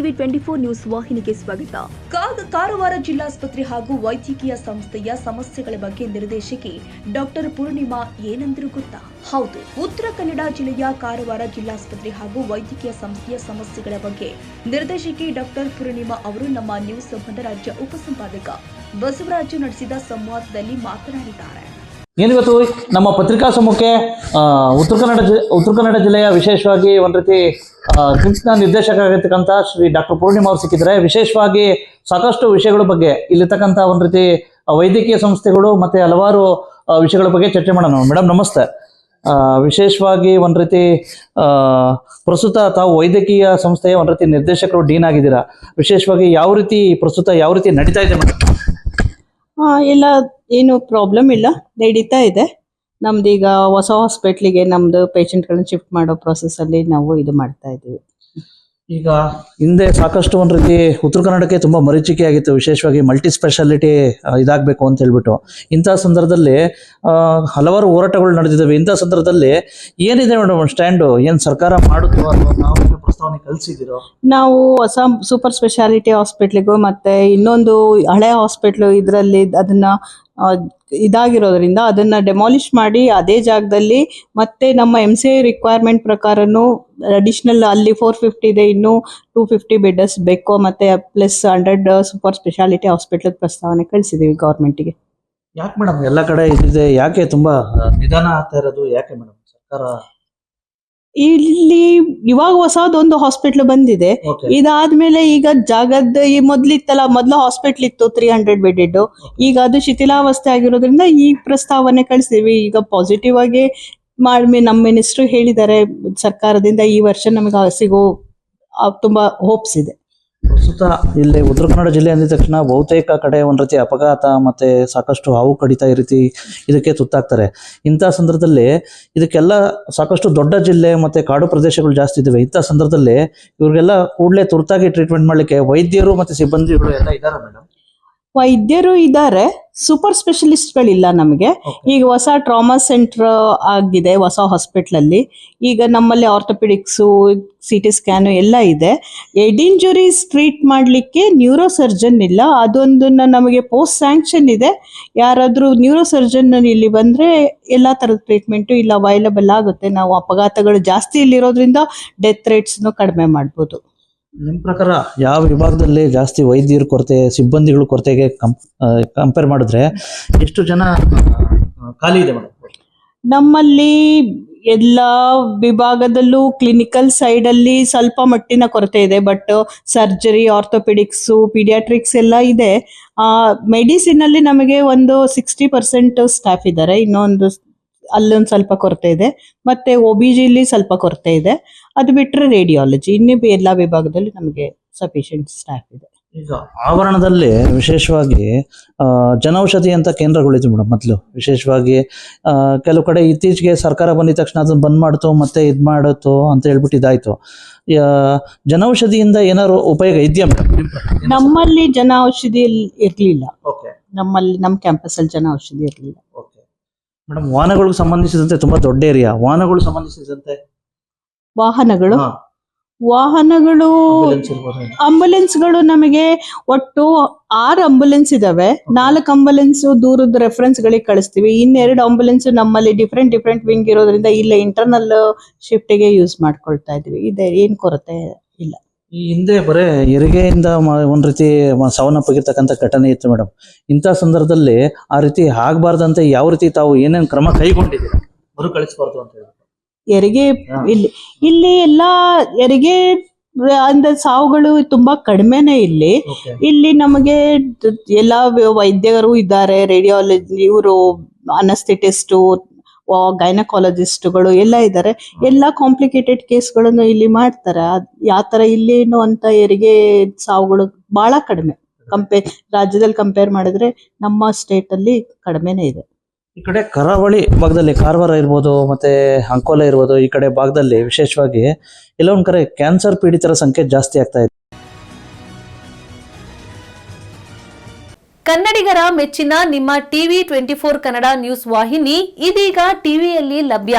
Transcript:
TV twenty four news ವಾಹಿನಿಗೆ ಸ್ವಾಗತ. ಕಾಗ ಕಾರವಾರ ಜಿಲ್ಲಾಸ್ಪತ್ರೆ ಹಾಗೂ ವೈದ್ಯಕೀಯ ಸಂಸ್ಥೆಯ ಸಮಸ್ಯೆಗಳ ಬಗ್ಗೆ ನಿರ್ದೇಶಕಿ ಡಾಕ್ಟರ್ ಪೂರ್ಣಿಮಾ ಏನಂದ್ರು ಗೊತ್ತಾ? ಹೌದು, ಉತ್ತರ ಕನ್ನಡ ಜಿಲ್ಲೆಯ ಕಾರವಾರ ಜಿಲ್ಲಾಸ್ಪತ್ರೆ ಹಾಗೂ ವೈದ್ಯಕೀಯ ಸಂಸ್ಥೆಯ ಸಮಸ್ಯೆಗಳ ಬಗ್ಗೆ ನಿರ್ದೇಶಕಿ ಡಾಕ್ಟರ್ ಪೂರ್ಣಿಮಾ ಅವರು ನಮ್ಮ ನ್ಯೂಸ್ ಸಂಬಂಧ ರಾಜ್ಯ ಉಪಸಂಪಾದಕ ಬಸವರಾಜು ನಡೆಸಿದ ಸಂವಾದದಲ್ಲಿ ಮಾತನಾಡಿದ್ದಾರೆ. ಏನಿವತ್ತು ನಮ್ಮ ಪತ್ರಿಕಾ ಸಮೂಹಕ್ಕೆ ಉತ್ತರ ಕನ್ನಡ ಜಿ, ಉತ್ತರ ಕನ್ನಡ ಜಿಲ್ಲೆಯ ವಿಶೇಷವಾಗಿ ಒಂದು ರೀತಿ ಕ್ರಿಮ್ಸ್ನ ನಿರ್ದೇಶಕರಾಗಿರ್ತಕ್ಕಂಥ ಶ್ರೀ ಡಾಕ್ಟರ್ ಪೂರ್ಣಿಮಾ ಅವರು ಸಿಕ್ಕಿದ್ದಾರೆ ವಿಶೇಷವಾಗಿ ಸಾಕಷ್ಟು ವಿಷಯಗಳ ಬಗ್ಗೆ ಇಲ್ಲಿರ್ತಕ್ಕಂಥ ಒಂದು ರೀತಿ ವೈದ್ಯಕೀಯ ಸಂಸ್ಥೆಗಳು ಮತ್ತೆ ಹಲವಾರು ವಿಷಯಗಳ ಬಗ್ಗೆ ಚರ್ಚೆ ಮಾಡೋಣ. ಮೇಡಮ್ ನಮಸ್ತೆ. ವಿಶೇಷವಾಗಿ ಒಂದು ರೀತಿ ಪ್ರಸ್ತುತ ತಾವು ವೈದ್ಯಕೀಯ ಸಂಸ್ಥೆಯ ಒಂದು ರೀತಿ ನಿರ್ದೇಶಕರು, ಡೀನ್ ಆಗಿದ್ದೀರಾ? ವಿಶೇಷವಾಗಿ ಯಾವ ರೀತಿ ಪ್ರಸ್ತುತ, ಯಾವ ರೀತಿ ನಡೀತಾ ಇದೆ ಮೇಡಮ್ ಎಲ್ಲ ಏನು ಪ್ರಾಬ್ಲಮ್ ಇಲ್ಲ. ನಡೀತಾ ಇದೆ. ನಮ್ದು ಈಗ ಹೊಸ ಹಾಸ್ಪಿಟ್ಲಿಗೆ ನಮ್ದು ಪೇಷಂಟ್ಗಳನ್ನ ಶಿಫ್ಟ್ ಮಾಡೋ process ಅಲ್ಲಿ ನಾವು ಇದು ಮಾಡ್ತಾ ಇದ್ದೀವಿ. ಈಗ ಹಿಂದೆ ಸಾಕಷ್ಟು ಒಂದು ರೀತಿ ಉತ್ತರ ಕನ್ನಡಕ್ಕೆ ತುಂಬ ಮರೀಚಿಕೆ ಆಗಿತ್ತು. ವಿಶೇಷವಾಗಿ ಮಲ್ಟಿ ಸ್ಪೆಷಾಲಿಟಿ ಇದಾಗಬೇಕು ಅಂತ ಹೇಳ್ಬಿಟ್ಟು. ಇಂಥ ಸಂದರ್ಭದಲ್ಲಿ ಆ, ಹಲವಾರು ಹೋರಾಟಗಳು ನಡೆದಿದ್ದಾವೆ. ಇಂಥ ಸಂದರ್ಭದಲ್ಲಿ ಏನಿದೆ ಮೇಡಮ್ ಸ್ಟ್ಯಾಂಡು ಏನು ಸರ್ಕಾರ ಮಾಡುತ್ತೋ ಅಥವಾ ನಾವು ಪ್ರಸ್ತಾವನೆ ಕಳಿಸಿದ್ದೀರೋ ನಾವು ಹೊಸ ಸೂಪರ್ ಸ್ಪೆಷಾಲಿಟಿ ಹಾಸ್ಪಿಟ್ಲಿಗೂ ಮತ್ತೆ ಇನ್ನೊಂದು ಹಳೆ ಹಾಸ್ಪಿಟ್ಲು ಇದರಲ್ಲಿ ಅದನ್ನ ಆ, ಇದಾಗಿರೋದ್ರಿಂದ ಅದನ್ನ ಡೆಮಾಲಿಷ್ ಮಾಡಿ ಅದೇ ಜಾಗದಲ್ಲಿ ಮತ್ತೆ ನಮ್ಮ ಎಂ ಸಿ ಐ ರಿಕ್ವೈರ್ಮೆಂಟ್ ಪ್ರಕಾರನು ಅಡಿಷನಲ್ ಅಲ್ಲಿ ಫೋರ್ ಫಿಫ್ಟಿ ಇದೆ ಇನ್ನೂ ಟೂ ಫಿಫ್ಟಿ ಬೆಡ್ಸ್ ಬೇಕು ಮತ್ತೆ plus hundred super speciality hospital ಪ್ರಸ್ತಾವನೆ ಕಳಿಸಿದೀವಿ ಗೌರ್ಮೆಂಟಿಗೆ ಯಾಕೆ ಮೇಡಮ್ ಎಲ್ಲ ಕಡೆ ಇದೆ ಯಾಕೆ ತುಂಬಾ ನಿಧಾನ ಆಗ್ತಾ ಇರೋದು ಯಾಕೆ ಮೇಡಮ್ ಸರ್ಕಾರ ಇಲ್ಲಿ ಇವಾಗ ಹೊಸದೊಂದು ಹಾಸ್ಪಿಟ್ಲ್ ಬಂದಿದೆ. ಇದಾದ್ಮೇಲೆ ಈಗ ಜಾಗದ ಈ ಮೊದ್ಲಿತ್ತಲ್ಲ ಮೊದ್ಲು ಹಾಸ್ಪಿಟ್ಲ್ ಇತ್ತು ತ್ರೀ ಹಂಡ್ರೆಡ್ ಬೆಡ್ ಈಗ ಅದು ಶಿಥಿಲಾವಸ್ಥೆ ಆಗಿರೋದ್ರಿಂದ ಈ ಪ್ರಸ್ತಾವನೆ ಕಳಿಸ್ತೀವಿ ಈಗ ಪಾಸಿಟಿವ್ ಆಗಿ ಮಾಡಿ ನಮ್ಮ ಮಿನಿಸ್ಟ್ರು ಹೇಳಿದ್ದಾರೆ ಸರ್ಕಾರದಿಂದ ಈ ವರ್ಷ ನಮಗೆ ಸಿಗೋ ತುಂಬಾ ಹೋಪ್ಸ್ ಇದೆ. ಪ್ರಸ್ತುತ ಇಲ್ಲಿ ಉತ್ತರ ಕನ್ನಡ ಜಿಲ್ಲೆ ಅಂದಿದ ತಕ್ಷಣ ಬಹುತೇಕ ಕಡೆ ಒಂದು ರೀತಿ ಅಪಘಾತ ಮತ್ತೆ ಸಾಕಷ್ಟು ಹಾವು ಕಡಿತ ಈ ರೀತಿ ಇದಕ್ಕೆ ತುತ್ತಾಗ್ತಾರೆ. ಇಂಥ ಸಂದರ್ಭದಲ್ಲಿ ಇದಕ್ಕೆಲ್ಲ ಸಾಕಷ್ಟು ದೊಡ್ಡ ಜಿಲ್ಲೆ ಮತ್ತೆ ಕಾಡು ಪ್ರದೇಶಗಳು ಜಾಸ್ತಿ ಇದ್ದಾವೆ. ಇಂಥ ಸಂದರ್ಭದಲ್ಲಿ ಇವರಿಗೆಲ್ಲ ಕೂಡಲೇ ತುರ್ತಾಗಿ ಟ್ರೀಟ್ಮೆಂಟ್ ಮಾಡ್ಲಿಕ್ಕೆ ವೈದ್ಯರು ಮತ್ತೆ ಸಿಬ್ಬಂದಿಗಳು ಎಲ್ಲ ಇದ್ದಾರೆ ಮೇಡಮ್ ವೈದ್ಯರು ಇದ್ದಾರೆ ಸೂಪರ್ ಸ್ಪೆಷಲಿಸ್ಟ್ಗಳಿಲ್ಲ ನಮಗೆ. ಈಗ ಹೊಸ ಟ್ರಾಮಾ ಸೆಂಟರ್ ಆಗಿದೆ ಹೊಸ ಹಾಸ್ಪಿಟ್ಲ್ ಅಲ್ಲಿ. ಈಗ ನಮ್ಮಲ್ಲಿ ಆರ್ಥೋಪೆಡಿಕ್ಸು ಸಿ ಟಿ ಸ್ಕ್ಯಾನು ಎಲ್ಲ ಇದೆ. ಹೆಡ್ ಇಂಜುರೀಸ್ ಟ್ರೀಟ್ ಮಾಡಲಿಕ್ಕೆ ನ್ಯೂರೋ ಸರ್ಜನ್ ಇಲ್ಲ. ಅದೊಂದನ್ನ ನಮಗೆ ಪೋಸ್ಟ್ ಸ್ಯಾಂಕ್ಷನ್ ಇದೆ. ಯಾರಾದರೂ ನ್ಯೂರೋ ಸರ್ಜನ್ ಇಲ್ಲಿ ಬಂದ್ರೆ ಎಲ್ಲ ಥರದ ಟ್ರೀಟ್ಮೆಂಟು ಇಲ್ಲ ಅವೈಲಬಲ್ ಆಗುತ್ತೆ. ನಾವು ಅಪಘಾತಗಳು ಜಾಸ್ತಿ ಇಲ್ಲಿರೋದ್ರಿಂದ ಡೆತ್ ರೇಟ್ಸ್ನು ಕಡಿಮೆ ಮಾಡ್ಬೋದು. ನಿಮ್ಮ ಪ್ರಕಾರ ಯಾವ ವಿಭಾಗದಲ್ಲಿ ಜಾಸ್ತಿ ವೈದ್ಯರ ಕೊರತೆ, ಸಿಬ್ಬಂದಿಗಳ ಕೊರತೆಗೆ ಕಂಪೇರ್ ಮಾಡಿದ್ರೆ ಎಷ್ಟು ಜನ ಖಾಲಿ ಇದೆ ನಮ್ಮಲ್ಲಿ ಎಲ್ಲ ವಿಭಾಗದಲ್ಲೂ ಕ್ಲಿನಿಕಲ್ ಸೈಡ್ ಅಲ್ಲಿ ಸ್ವಲ್ಪ ಮಟ್ಟಿನ ಕೊರತೆ ಇದೆ ಬಟ್ ಸರ್ಜರಿ ಆರ್ಥೋಪೆಡಿಕ್ಸು ಪೀಡಿಯಾಟ್ರಿಕ್ಸ್ ಎಲ್ಲ ಇದೆ. ಮೆಡಿಸಿನ್ ಅಲ್ಲಿ ನಮಗೆ ಒಂದು ಸಿಕ್ಸ್ಟಿ ಪರ್ಸೆಂಟ್ ಸ್ಟಾಫ್ ಇದ್ದಾರೆ, ಇನ್ನೊಂದು ಅಲ್ಲೊಂದು ಸ್ವಲ್ಪ ಕೊರತೆ ಇದೆ, ಮತ್ತೆ ಒ ಬಿ ಸ್ವಲ್ಪ ಕೊರತೆ ಇದೆ. ಅದು ಬಿಟ್ಟರೆ ರೇಡಿಯಾಲಜಿ ಇನ್ನೇ ಎಲ್ಲ ವಿಭಾಗದಲ್ಲಿ ನಮಗೆ ಸಫಿಷಿಯಂಟ್ ಸ್ಟಾಫ್ ಇದೆ. ಈಗ ಆವರಣದಲ್ಲಿ ವಿಶೇಷವಾಗಿ ಜನೌಷಧಿ ಅಂತ ಕೇಂದ್ರಗಳಿದ್ವು ಮೇಡಮ್ ಮೊದಲು. ವಿಶೇಷವಾಗಿ ಕೆಲವು ಕಡೆ ಇತ್ತೀಚೆಗೆ ಸರ್ಕಾರ ಬಂದಿದ ತಕ್ಷಣ ಅದನ್ನ ಬಂದ್ ಮಾಡ್ತು ಮತ್ತೆ ಇದು ಮಾಡುತ್ತೋ ಅಂತ ಹೇಳ್ಬಿಟ್ಟು ಇದಾಯ್ತು. ಜನೌಷಧಿಯಿಂದ ಏನಾದ್ರು ಉಪಯೋಗ ಇದೆಯಾ ಮೇಡಮ್ ನಮ್ಮಲ್ಲಿ ಜನ ಔಷಧಿ ಇರಲಿಲ್ಲ. ಓಕೆ ನಮ್ಮಲ್ಲಿ ನಮ್ಮ ಕ್ಯಾಂಪಸಲ್ಲಿ ಜನ ಔಷಧಿ ಇರಲಿಲ್ಲ. ಓಕೆ ಮೇಡಮ್ ವಾಹನಗಳಿಗೆ ಸಂಬಂಧಿಸಿದಂತೆ ತುಂಬಾ ದೊಡ್ಡ ಏರಿಯಾ ವಾಹನಗಳು ಸಂಬಂಧಿಸಿದಂತೆ ವಾಹನಗಳು. ವಾಹನಗಳು ಆಂಬುಲೆನ್ಸ್ಗಳು ಆಂಬುಲೆನ್ಸ್ಗಳು ನಮಗೆ ಒಟ್ಟು ಆರು ಆಂಬುಲೆನ್ಸ್ ಇದಾವೆ. ನಾಲ್ಕು ಆಂಬುಲೆನ್ಸ್ ದೂರದ ರೆಫರೆನ್ಸ್ ಗಳಿಗೆ ಕಳಿಸ್ತೀವಿ. ಇನ್ನೆರಡು ಆಂಬುಲೆನ್ಸ್ ನಮ್ಮಲ್ಲಿ ಡಿಫ್ರೆಂಟ್ ಡಿಫ್ರೆಂಟ್ ವಿಂಗ್ ಇರೋದ್ರಿಂದ ಇಲ್ಲ ಇಂಟರ್ನಲ್ ಶಿಫ್ಟಿಗೆ ಯೂಸ್ ಮಾಡ್ಕೊಳ್ತಾ ಇದೀವಿ ಇದೆ ಏನ್ ಕೊರತೆ ಇಲ್ಲ. ಈ ಹಿಂದೆ ಬರೇ ಹೆರಿಗೆಯಿಂದ ಒಂದು ಒಂದ್ ರೀತಿ ಸಾವನ್ನಪ್ಪಿರ್ತಕ್ಕಂಥ ಘಟನೆ ಇತ್ತು ಮೇಡಮ್ ಇಂಥ ಸಂದರ್ಭದಲ್ಲಿ ಆ ರೀತಿ ಆಗ್ಬಾರ್ದಂತೆ ಯಾವ ರೀತಿ ತಾವು ಏನೇನು ಕ್ರಮ ಕೈಗೊಂಡಿದ್ದೀರಾ? ಮರುಕಳಿಸಬಾರ್ದು ಅಂತ ಹೇಳಿ. ಹೆರಿಗೆ ಇಲ್ಲಿ ಇಲ್ಲಿ ಎಲ್ಲ ಹೆರಿಗೆ ಅಂದ್ರೆ ಸಾವುಗಳು ತುಂಬಾ ಕಡಿಮೆನೆ ಇಲ್ಲಿ. ಇಲ್ಲಿ ನಮಗೆ ಎಲ್ಲಾ ವೈದ್ಯರು ಇದ್ದಾರೆ ರೇಡಿಯಾಲಜಿ ಇವರು ಅನಸ್ಥೆಟಿಸ್ಟು ಗೈನಕಾಲಜಿಸ್ಟ್ಗಳು ಎಲ್ಲ ಇದ್ದಾರೆ. ಎಲ್ಲ ಕಾಂಪ್ಲಿಕೇಟೆಡ್ ಕೇಸ್ಗಳನ್ನು ಇಲ್ಲಿ ಮಾಡ್ತಾರೆ. ಯಾವ ತರ ಇಲ್ಲೇನು ಅಂತ ಹೆರಿಗೆ ಸಾವುಗಳು ಬಹಳ ಕಡಿಮೆ. ಕಂಪೇರ್ ರಾಜ್ಯದಲ್ಲಿ ಕಂಪೇರ್ ಮಾಡಿದ್ರೆ ನಮ್ಮ ಸ್ಟೇಟ್ ಅಲ್ಲಿ ಕಡಿಮೆನೇ ಇದೆ. ಈ ಕಡೆ ಕರಾವಳಿ ಭಾಗದಲ್ಲಿ ಕಾರವಾರ ಇರ್ಬೋದು, ಮತ್ತೆ ಅಂಕೋಲ ಇರ್ಬೋದು, ಈ ಕಡೆ ಭಾಗದಲ್ಲಿ ವಿಶೇಷವಾಗಿ ಎಲ್ಲೊಂದ್ ಕಡೆ ಕ್ಯಾನ್ಸರ್ ಪೀಡಿತರ ಸಂಖ್ಯೆ ಜಾಸ್ತಿ ಆಗ್ತಾ ಇದೆ. ಕನ್ನಡಿಗರ ಮೆಚ್ಚಿನ ನಿಮ್ಮ TV twenty four Kannada news ವಾಹಿನಿ ಇದೀಗ ಟಿವಿಯಲ್ಲಿ ಲಭ್ಯ.